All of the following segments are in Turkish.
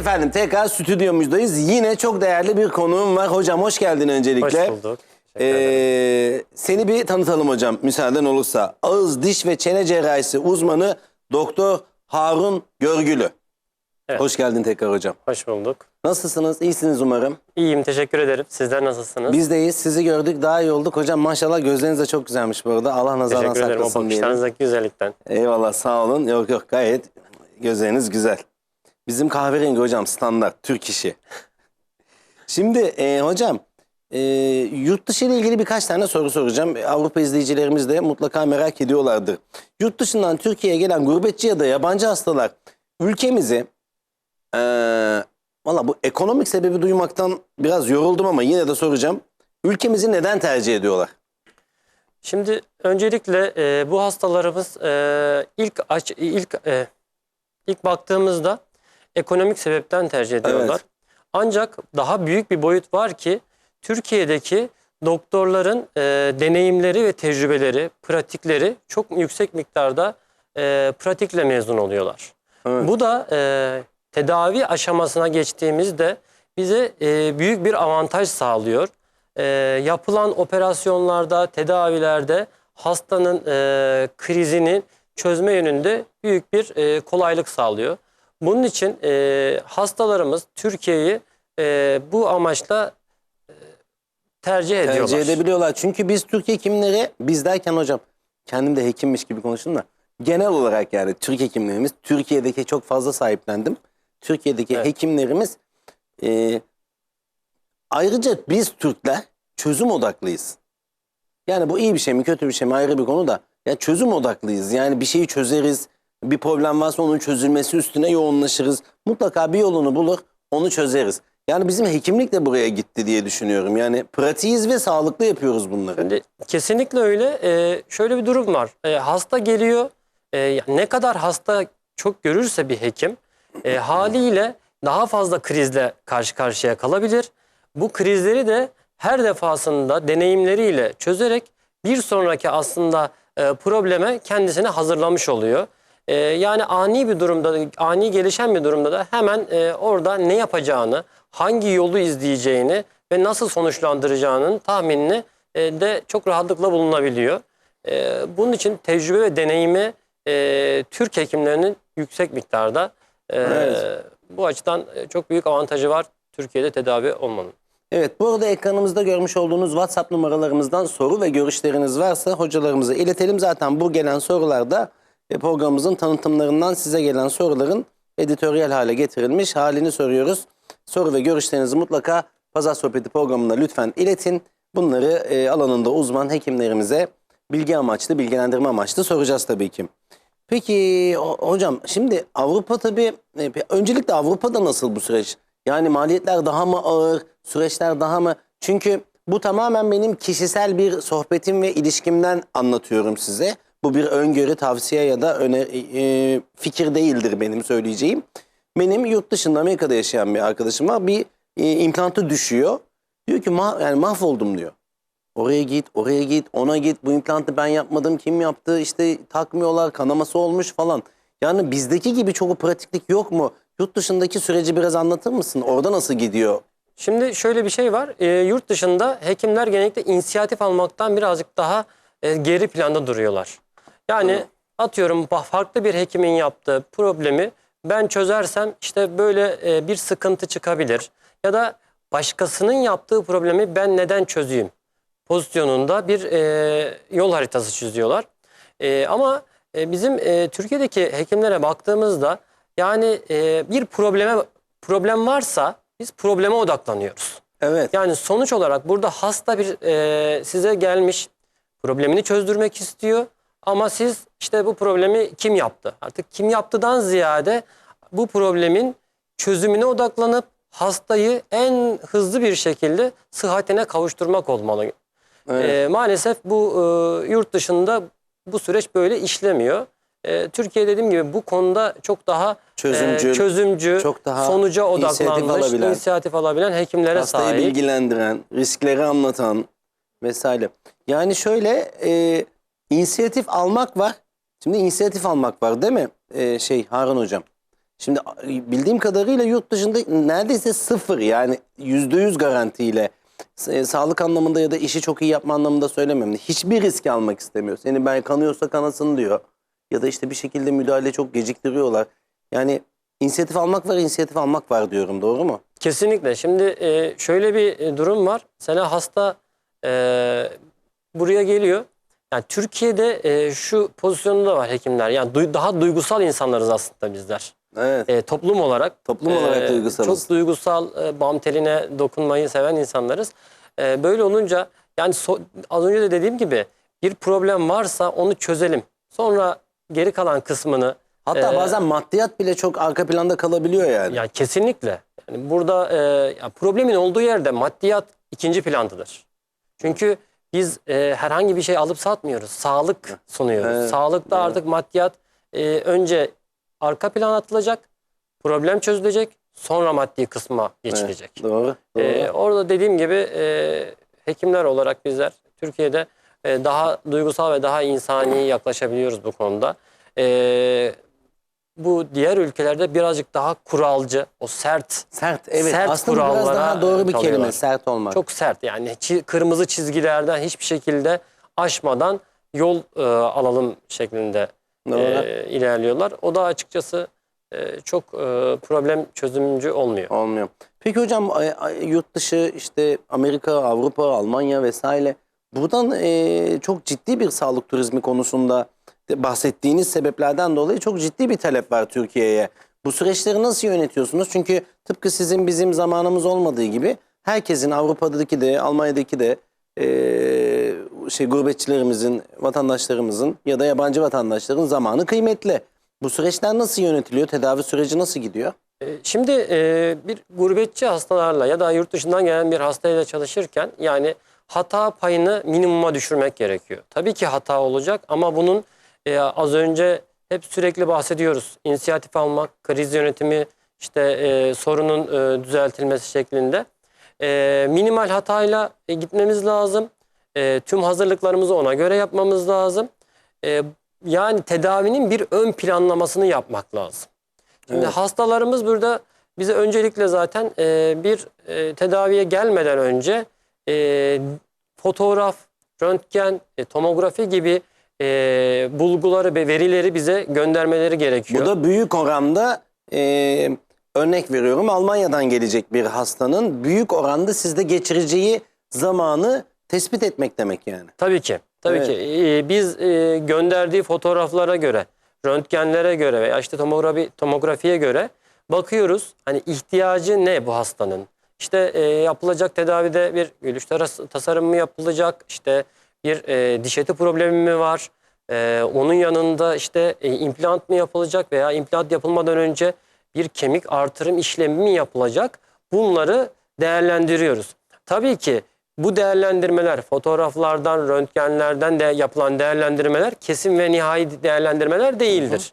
Efendim tekrar stüdyomuzdayız. Yine çok değerli bir konuğum var. Hocam hoş geldin öncelikle. Hoş bulduk. Ee, seni bir tanıtalım hocam müsaaden olursa. Ağız, diş ve çene cerrahisi uzmanı Doktor Harun Görgülü. Evet. Hoş geldin tekrar hocam. Hoş bulduk. Nasılsınız? İyisiniz umarım. İyiyim, teşekkür ederim. Sizler nasılsınız? Biz deyiz. Sizi gördük daha iyi olduk. Hocam maşallah gözleriniz de çok güzelmiş bu arada. Allah nazardan teşekkür ederim o saklasın diyelim. bakışlarınızdaki güzellikten. Eyvallah sağ olun. Yok yok gayet gözleriniz güzel. Bizim kahverengi hocam standart Türk işi. Şimdi e, hocam e, yurt dışı ile ilgili birkaç tane soru soracağım. Avrupa izleyicilerimiz de mutlaka merak ediyorlardır. Yurt dışından Türkiye'ye gelen gurbetçi ya da yabancı hastalar ülkemizi e, valla bu ekonomik sebebi duymaktan biraz yoruldum ama yine de soracağım. Ülkemizi neden tercih ediyorlar? Şimdi öncelikle e, bu hastalarımız e, ilk aç ilk e, ilk baktığımızda ekonomik sebepten tercih ediyorlar. Evet. Ancak daha büyük bir boyut var ki Türkiye'deki doktorların e, deneyimleri ve tecrübeleri, pratikleri çok yüksek miktarda e, pratikle mezun oluyorlar. Evet. Bu da e, tedavi aşamasına geçtiğimizde bize e, büyük bir avantaj sağlıyor. E, yapılan operasyonlarda, tedavilerde hastanın e, krizini çözme yönünde büyük bir e, kolaylık sağlıyor. Bunun için e, hastalarımız Türkiye'yi e, bu amaçla e, tercih ediyorlar. Tercih edebiliyorlar. Çünkü biz Türk hekimleri, biz derken hocam kendim de hekimmiş gibi konuştum da genel olarak yani Türk hekimlerimiz Türkiye'deki çok fazla sahiplendim. Türkiye'deki Evet. hekimlerimiz e, ayrıca biz Türkler çözüm odaklıyız. Yani bu iyi bir şey mi kötü bir şey mi ayrı bir konu da ya çözüm odaklıyız. Yani bir şeyi çözeriz. Bir problem varsa onun çözülmesi üstüne yoğunlaşırız. Mutlaka bir yolunu bulur, onu çözeriz. Yani bizim hekimlik de buraya gitti diye düşünüyorum. Yani pratiğiz ve sağlıklı yapıyoruz bunları. Şimdi kesinlikle öyle. Ee, şöyle bir durum var. Ee, hasta geliyor. Ee, ne kadar hasta çok görürse bir hekim e, haliyle daha fazla krizle karşı karşıya kalabilir. Bu krizleri de her defasında deneyimleriyle çözerek bir sonraki aslında e, probleme kendisini hazırlamış oluyor. E, yani ani bir durumda, ani gelişen bir durumda da hemen e, orada ne yapacağını, hangi yolu izleyeceğini ve nasıl sonuçlandıracağının tahminini e, de çok rahatlıkla bulunabiliyor. E, bunun için tecrübe ve deneyimi e, Türk hekimlerinin yüksek miktarda. E, Evet. Bu açıdan e, çok büyük avantajı var Türkiye'de tedavi olmanın. Evet bu arada ekranımızda görmüş olduğunuz WhatsApp numaralarımızdan soru ve görüşleriniz varsa hocalarımıza iletelim. Zaten bu gelen sorularda programımızın tanıtımlarından size gelen soruların editoryal hale getirilmiş halini soruyoruz. Soru ve görüşlerinizi mutlaka Pazar Sohbeti programına lütfen iletin. Bunları e, alanında uzman hekimlerimize bilgi amaçlı, bilgilendirme amaçlı soracağız tabii ki. Peki ho- hocam şimdi Avrupa tabii e, öncelikle Avrupa'da nasıl bu süreç? Yani maliyetler daha mı ağır, süreçler daha mı? Çünkü bu tamamen benim kişisel bir sohbetim ve ilişkimden anlatıyorum size. Bu bir öngörü, tavsiye ya da öne, e, fikir değildir benim söyleyeceğim. Benim yurt dışında Amerika'da yaşayan bir arkadaşıma bir e, implantı düşüyor. Diyor ki "Ma- yani mahvoldum diyor. Oraya git, oraya git, ona git. Bu implantı ben yapmadım, kim yaptı? İşte takmıyorlar, kanaması olmuş falan. Yani bizdeki gibi çok pratiklik yok mu? Yurt dışındaki süreci biraz anlatır mısın? Orada nasıl gidiyor? Şimdi şöyle bir şey var. E, yurt dışında hekimler genellikle inisiyatif almaktan birazcık daha e, geri planda duruyorlar. Yani atıyorum farklı bir hekimin yaptığı problemi ben çözersem işte böyle e, bir sıkıntı çıkabilir. Ya da başkasının yaptığı problemi ben neden çözeyim pozisyonunda bir e, yol haritası çiziyorlar. E, ama e, bizim e, Türkiye'deki hekimlere baktığımızda yani e, bir probleme problem varsa biz probleme odaklanıyoruz. Evet. Yani sonuç olarak burada hasta bir e, size gelmiş problemini çözdürmek istiyor ama siz işte bu problemi kim yaptı? Artık kim yaptıdan ziyade bu problemin çözümüne odaklanıp hastayı en hızlı bir şekilde sıhhatine kavuşturmak olmalı. Evet. E, maalesef bu e, yurt dışında bu süreç böyle işlemiyor. E, Türkiye dediğim gibi bu konuda çok daha Çözümcül, e, çözümcü, çok daha sonuca inisiyatif odaklanmış, alabilen, inisiyatif alabilen hekimlere Hastayı sahip. bilgilendiren, riskleri anlatan vesaire. Yani şöyle e, inisiyatif almak var. Şimdi inisiyatif almak var değil mi e, şey Harun hocam? Şimdi bildiğim kadarıyla yurt dışında neredeyse sıfır yani yüzde yüz garantiyle e, sağlık anlamında ya da işi çok iyi yapma anlamında söylemiyorum. Hiçbir risk almak istemiyor. Seni ben kanıyorsa kanasın diyor. Ya da işte bir şekilde müdahale çok geciktiriyorlar. Yani inisiyatif almak var, inisiyatif almak var diyorum. Doğru mu? Kesinlikle. Şimdi e, şöyle bir e, durum var. Mesela hasta buraya geliyor. Yani Türkiye'de e, şu pozisyonda var hekimler. Yani duy- daha duygusal insanlarız aslında bizler. Evet. E, toplum olarak. Toplum olarak duygusalız. Çok duygusal, e, bam teline dokunmayı seven insanlarız. E, böyle olunca yani so- az önce de dediğim gibi bir problem varsa onu çözelim. Sonra geri kalan kısmını Hatta Ee, bazen maddiyat bile çok arka planda kalabiliyor yani. Ya kesinlikle. Yani burada e, ya problemin olduğu yerde maddiyat ikinci plandadır. Çünkü biz e, herhangi bir şey alıp satmıyoruz. Sağlık sunuyoruz. Evet, Sağlıkta evet. artık maddiyat e, önce arka plan atılacak, problem çözülecek, sonra maddi kısma geçilecek. Evet, doğru. doğru. E, orada dediğim gibi e, hekimler olarak bizler Türkiye'de e, daha duygusal ve daha insani yaklaşabiliyoruz bu konuda. E, bu diğer ülkelerde birazcık daha kuralcı, o sert, sert evet. sert Aslında biraz kurallara daha doğru bir kelime kalıyorlar. sert olmak. çok sert. Yani çi- kırmızı çizgilerden hiçbir şekilde aşmadan yol e, alalım şeklinde Doğru. e, ilerliyorlar. O da açıkçası e, çok e, problem çözümcü olmuyor. Olmuyor. Peki hocam ay- ay- yurt dışı işte Amerika, Avrupa, Almanya vesaire buradan e, çok ciddi bir sağlık turizmi konusunda bahsettiğiniz sebeplerden dolayı çok ciddi bir talep var Türkiye'ye. Bu süreçleri nasıl yönetiyorsunuz? Çünkü tıpkı sizin bizim zamanımız olmadığı gibi herkesin Avrupa'daki de Almanya'daki de e, şey gurbetçilerimizin, vatandaşlarımızın ya da yabancı vatandaşların zamanı kıymetli. Bu süreçler nasıl yönetiliyor? Tedavi süreci nasıl gidiyor? Şimdi e, bir gurbetçi hastalarla ya da yurt dışından gelen bir hastayla çalışırken yani hata payını minimuma düşürmek gerekiyor. Tabii ki hata olacak ama bunun e, az önce hep sürekli bahsediyoruz. İnisiyatif almak, kriz yönetimi, işte e, sorunun e, düzeltilmesi şeklinde. E, minimal hatayla e, gitmemiz lazım. E, tüm hazırlıklarımızı ona göre yapmamız lazım. E, yani tedavinin bir ön planlamasını yapmak lazım. Şimdi Evet. hastalarımız burada bize öncelikle zaten e, bir e, tedaviye gelmeden önce e, fotoğraf, röntgen, e, tomografi gibi e, bulguları ve verileri bize göndermeleri gerekiyor. Bu da büyük oranda e, örnek veriyorum Almanya'dan gelecek bir hastanın büyük oranda sizde geçireceği zamanı tespit etmek demek yani. Tabii ki. Tabii Evet. ki. Ee, biz e, gönderdiği fotoğraflara göre, röntgenlere göre veya işte tomografi tomografiye göre bakıyoruz. Hani ihtiyacı ne bu hastanın? İşte e, yapılacak tedavide bir gülüş tasarımı mı yapılacak? İşte bir e, diş eti problemi mi var? E, onun yanında işte e, implant mı yapılacak veya implant yapılmadan önce bir kemik artırım işlemi mi yapılacak? Bunları değerlendiriyoruz. Tabii ki bu değerlendirmeler fotoğraflardan, röntgenlerden de yapılan değerlendirmeler kesin ve nihai değerlendirmeler değildir.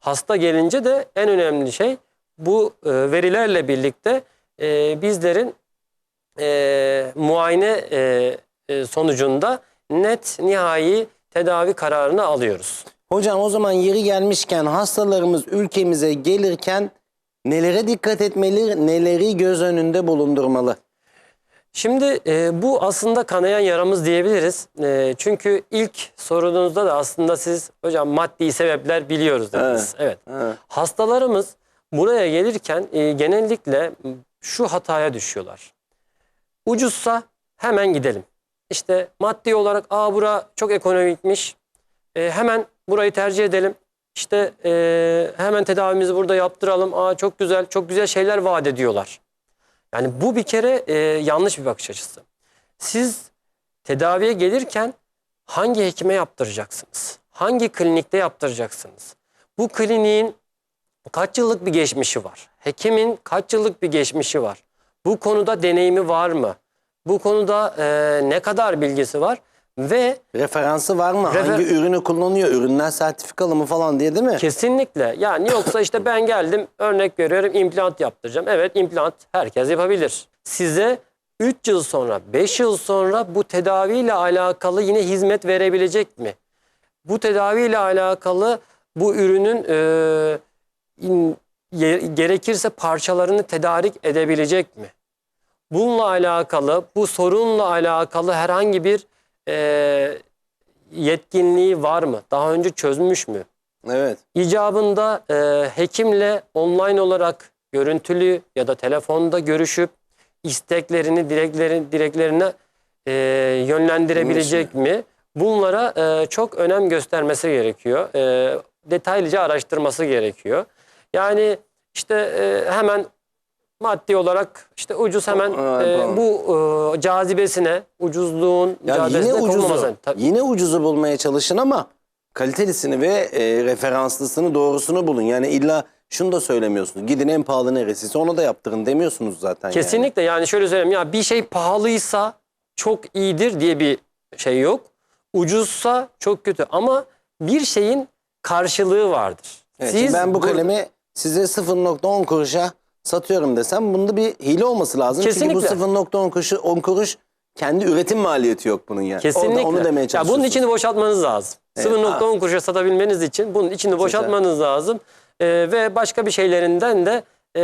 Hasta gelince de en önemli şey bu e, verilerle birlikte e, bizlerin e, muayene e, e, sonucunda net nihai tedavi kararını alıyoruz. Hocam o zaman yeri gelmişken hastalarımız ülkemize gelirken nelere dikkat etmeli, neleri göz önünde bulundurmalı? Şimdi e, bu aslında kanayan yaramız diyebiliriz. E, çünkü ilk sorunuzda da aslında siz hocam maddi sebepler biliyoruz dediniz. Evet. Ha, Hastalarımız buraya gelirken e, genellikle şu hataya düşüyorlar. Ucuzsa hemen gidelim. İşte maddi olarak aa bura çok ekonomikmiş. E, hemen burayı tercih edelim. İşte e, hemen tedavimizi burada yaptıralım. Aa çok güzel, çok güzel şeyler vaat ediyorlar. Yani bu bir kere e, yanlış bir bakış açısı. Siz tedaviye gelirken hangi hekime yaptıracaksınız? Hangi klinikte yaptıracaksınız? Bu kliniğin kaç yıllık bir geçmişi var? Hekimin kaç yıllık bir geçmişi var? Bu konuda deneyimi var mı? Bu konuda e, ne kadar bilgisi var? Ve Referansı var mı? Refer- Hangi ürünü kullanıyor? Ürünler sertifikalı mı falan diye değil mi? kesinlikle yani yoksa işte ben geldim örnek veriyorum implant yaptıracağım. Evet implant herkes yapabilir. Size 3 yıl sonra 5 yıl sonra bu tedaviyle alakalı yine hizmet verebilecek mi? Bu tedaviyle alakalı bu ürünün e, in- gerekirse parçalarını tedarik edebilecek mi? Bununla alakalı, bu sorunla alakalı herhangi bir e, yetkinliği var mı? Daha önce çözmüş mü? Evet. İcabında e, hekimle online olarak görüntülü ya da telefonda görüşüp isteklerini, dileklerini, dileklerine e, yönlendirebilecek mi? Bunlara e, çok önem göstermesi gerekiyor. E, detaylıca araştırması gerekiyor. Yani işte e, hemen maddi olarak işte ucuz hemen Evet, e, tamam. bu e, cazibesine, ucuzluğun Ya yine cazibesine ucuzu. Tabii. yine ucuzu bulmaya çalışın ama kalitelisini ve e, referanslısını doğrusunu bulun. Yani illa şunu da söylemiyorsunuz. Gidin en pahalı neresiyse onu da yaptırın demiyorsunuz zaten. yani. Kesinlikle yani şöyle söyleyeyim ya bir şey pahalıysa çok iyidir diye bir şey yok. Ucuzsa çok kötü ama bir şeyin karşılığı vardır. Evet, ben bu bu- kalemi size 0.10 kuruşa satıyorum desem bunda bir hile olması lazım. Kesinlikle. Çünkü bu 0.10 kuruşu 10 kuruş kendi üretim maliyeti yok bunun yani. Kesinlikle. Orada onu demeye ya çalışıyorsunuz. bunun içini boşaltmanız lazım. Evet, 0.10 kuruşa satabilmeniz için bunun içini boşaltmanız lazım. Ee, ve başka bir şeylerinden de e,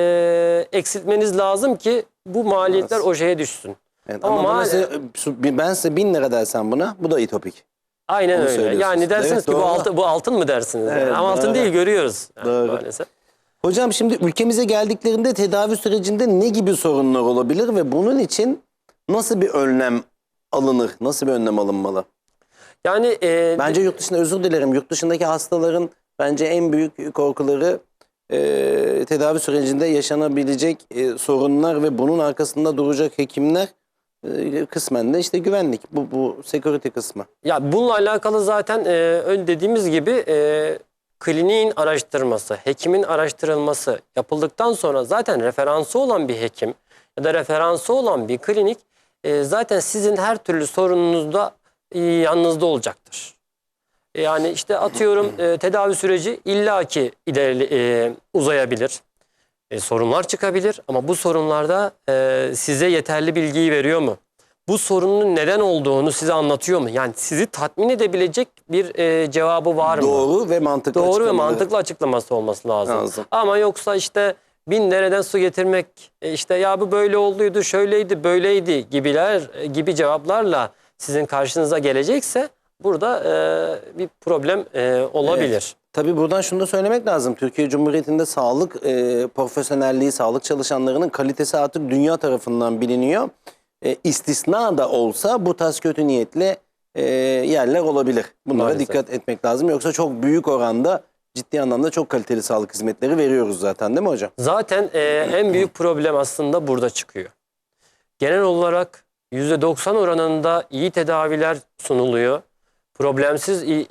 eksiltmeniz lazım ki bu maliyetler Nasıl? o şeye düşsün. Evet, Ama ama size- ben size 1000 lira dersem buna bu da itopik. Aynen Onu öyle. Yani dersiniz Evet, ki bu altın, bu altın mı dersiniz? yani. Evet, Ama altın doğru. değil görüyoruz yani Doğru. maalesef. Hocam şimdi ülkemize geldiklerinde tedavi sürecinde ne gibi sorunlar olabilir ve bunun için nasıl bir önlem alınır? Nasıl bir önlem alınmalı? Yani e, Bence yurt dışında özür dilerim. Yurt dışındaki hastaların bence en büyük korkuları e, tedavi sürecinde yaşanabilecek e, sorunlar ve bunun arkasında duracak hekimler e, kısmen de işte güvenlik. Bu, bu security kısmı. Ya bununla alakalı zaten e, ön dediğimiz gibi e, kliniğin araştırması, hekimin araştırılması yapıldıktan sonra zaten referansı olan bir hekim ya da referansı olan bir klinik e, zaten sizin her türlü sorununuzda e, yanınızda olacaktır. Yani işte atıyorum e, tedavi süreci illaki ileri e, uzayabilir. E, sorunlar çıkabilir ama bu sorunlarda e, size yeterli bilgiyi veriyor mu? Bu sorunun neden olduğunu size anlatıyor mu? Yani sizi tatmin edebilecek bir e, cevabı var mı? Doğru ve mantıklı Doğru ve mantıklı açıklaması olması lazım. Lazım. Ama yoksa işte bin dereden su getirmek, e, işte ya bu böyle olduydu, şöyleydi, böyleydi gibiler e, gibi cevaplarla sizin karşınıza gelecekse burada e, bir problem e, olabilir. Tabii buradan şunu da söylemek lazım. Türkiye Cumhuriyeti'nde sağlık e, profesyonelliği, sağlık çalışanlarının kalitesi artık dünya tarafından biliniyor. E, istisna da olsa bu tarz kötü niyetli e, yerler olabilir. Bunlara Maalesef. dikkat etmek lazım. Yoksa çok büyük oranda ciddi anlamda çok kaliteli sağlık hizmetleri veriyoruz zaten değil mi hocam? Zaten e, en büyük problem aslında burada çıkıyor. Genel olarak %90 oranında iyi tedaviler sunuluyor. Problemsiz iyi,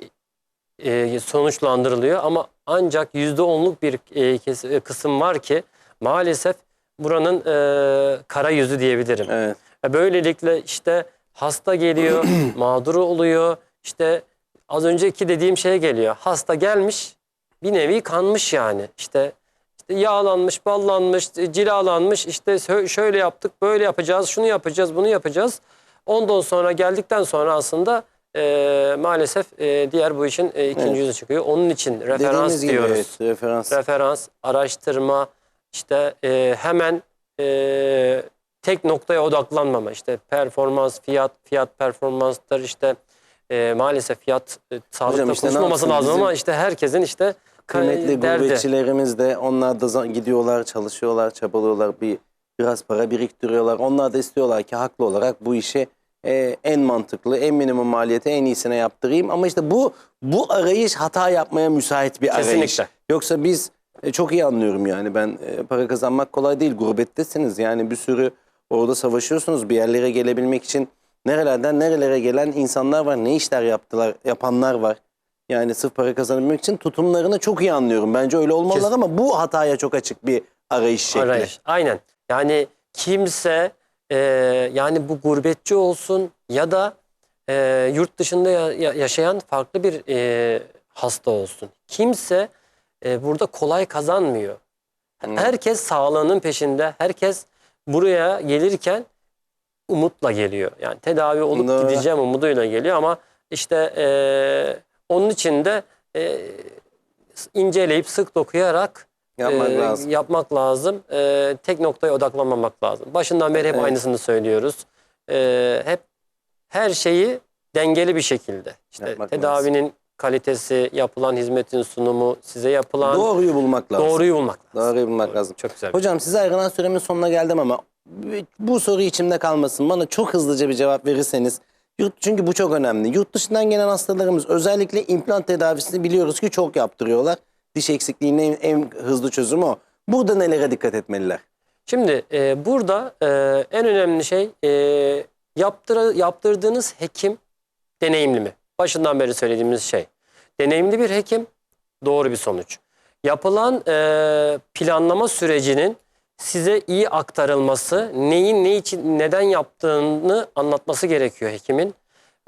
e, sonuçlandırılıyor ama ancak %10'luk bir e, kes- e, kısım var ki maalesef buranın e, kara yüzü diyebilirim. Evet. Ve Böylelikle işte hasta geliyor, mağduru oluyor. İşte az önceki dediğim şeye geliyor. Hasta gelmiş, bir nevi kanmış yani. İşte, işte yağlanmış, ballanmış, cilalanmış. İşte şöyle yaptık, böyle yapacağız, şunu yapacağız, bunu yapacağız. Ondan sonra geldikten sonra aslında e, maalesef e, diğer bu işin e, ikinci Evet. yüzü çıkıyor. Onun için referans Dediğimiz gibi diyoruz evet, referans. referans, araştırma, işte e, hemen e, tek noktaya odaklanmama. İşte performans, fiyat, fiyat performanstır işte e, maalesef fiyat e, sağlıkta işte konuşmaması lazım ama bizim işte herkesin işte Kıymetli derdi. gurbetçilerimiz de onlar da gidiyorlar, çalışıyorlar, çabalıyorlar, bir biraz para biriktiriyorlar. Onlar da istiyorlar ki haklı olarak bu işi e, en mantıklı, en minimum maliyete en iyisine yaptırayım. Ama işte bu bu arayış hata yapmaya müsait bir arayış. Kesinlikle. Yoksa biz e, çok iyi anlıyorum yani ben e, para kazanmak kolay değil. Gurbettesiniz yani bir sürü orada savaşıyorsunuz bir yerlere gelebilmek için. Nerelerden nerelere gelen insanlar var, ne işler yaptılar, yapanlar var. Yani sırf para kazanabilmek için tutumlarını çok iyi anlıyorum. Bence öyle olmalılar Kes- ama bu hataya çok açık bir arayış şekli. Arayış. Aynen. Yani kimse e, yani bu gurbetçi olsun ya da e, yurt dışında ya- ya- yaşayan farklı bir e, hasta olsun. Kimse e, burada kolay kazanmıyor. Hı. Herkes sağlığının peşinde. Herkes buraya gelirken umutla geliyor. Yani tedavi olup Doğru. gideceğim umuduyla geliyor ama işte e, onun için de e, inceleyip sık dokuyarak Yapmak e, lazım. yapmak lazım. E, tek noktaya odaklanmamak lazım. Başından beri hep Evet. aynısını söylüyoruz. E, hep her şeyi dengeli bir şekilde. İşte Yapmak tedavinin kalitesi, yapılan hizmetin sunumu, size yapılan Doğruyu bulmak lazım. doğruyu bulmak lazım. Doğruyu bulmak lazım. Çok güzel. Hocam size ayrılan süremin sonuna geldim ama bu soru içimde kalmasın. Bana çok hızlıca bir cevap verirseniz. Yurt, çünkü bu çok önemli. Yurt dışından gelen hastalarımız özellikle implant tedavisini biliyoruz ki çok yaptırıyorlar. Diş eksikliğinin en, en hızlı çözümü o. Burada nelere dikkat etmeliler? Şimdi e, burada e, en önemli şey e, yaptıra, yaptırdığınız hekim deneyimli mi? Başından beri söylediğimiz şey. Deneyimli bir hekim doğru bir sonuç. Yapılan e, planlama sürecinin size iyi aktarılması, neyin ne için neden yaptığını anlatması gerekiyor hekimin.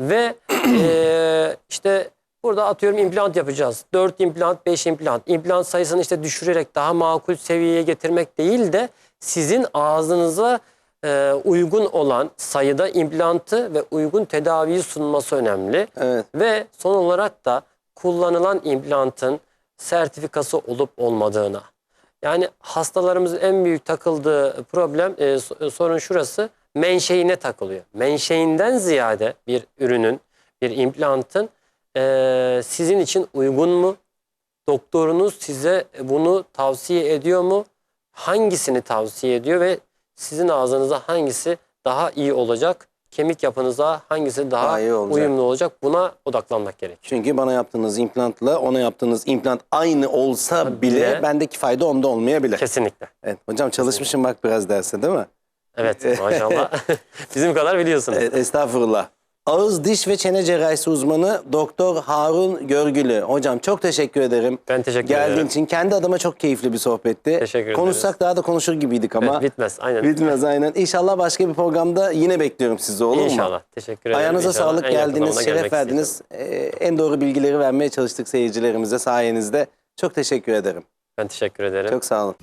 Ve e, işte burada atıyorum implant yapacağız. 4 implant, 5 implant. İmplant sayısını işte düşürerek daha makul seviyeye getirmek değil de sizin ağzınıza e, uygun olan sayıda implantı ve uygun tedaviyi sunması önemli. Evet. Ve son olarak da kullanılan implantın sertifikası olup olmadığına. Yani hastalarımızın en büyük takıldığı problem, e, so- sorun şurası, menşeine takılıyor. Menşeinden ziyade bir ürünün, bir implantın e, sizin için uygun mu? Doktorunuz size bunu tavsiye ediyor mu? Hangisini tavsiye ediyor ve sizin ağzınıza hangisi daha iyi olacak? Kemik yapınıza hangisi daha, Daha iyi olacak. uyumlu olacak? Buna odaklanmak gerekiyor. Çünkü bana yaptığınız implantla ona yaptığınız implant aynı olsa bile, Bile. bendeki fayda onda olmayabilir. Kesinlikle. Evet. Hocam çalışmışım bak biraz derse değil mi? Evet maşallah. Bizim kadar biliyorsunuz. Evet, estağfurullah. Ağız, diş ve çene cerrahisi uzmanı Doktor Harun Görgülü. Hocam çok teşekkür ederim. Ben teşekkür Geldiğin ederim. için kendi adıma çok keyifli bir sohbetti. Teşekkür Konuşsak daha da konuşur gibiydik ama. Evet, bitmez. Aynen. Bitmez aynen. İnşallah başka bir programda yine bekliyorum sizi olur mu? İnşallah. Teşekkür ederim. Ayağınıza İnşallah sağlık en geldiniz, şeref verdiniz. Ee, en doğru bilgileri vermeye çalıştık seyircilerimize sayenizde. Çok teşekkür ederim. Ben teşekkür ederim. Çok sağ olun.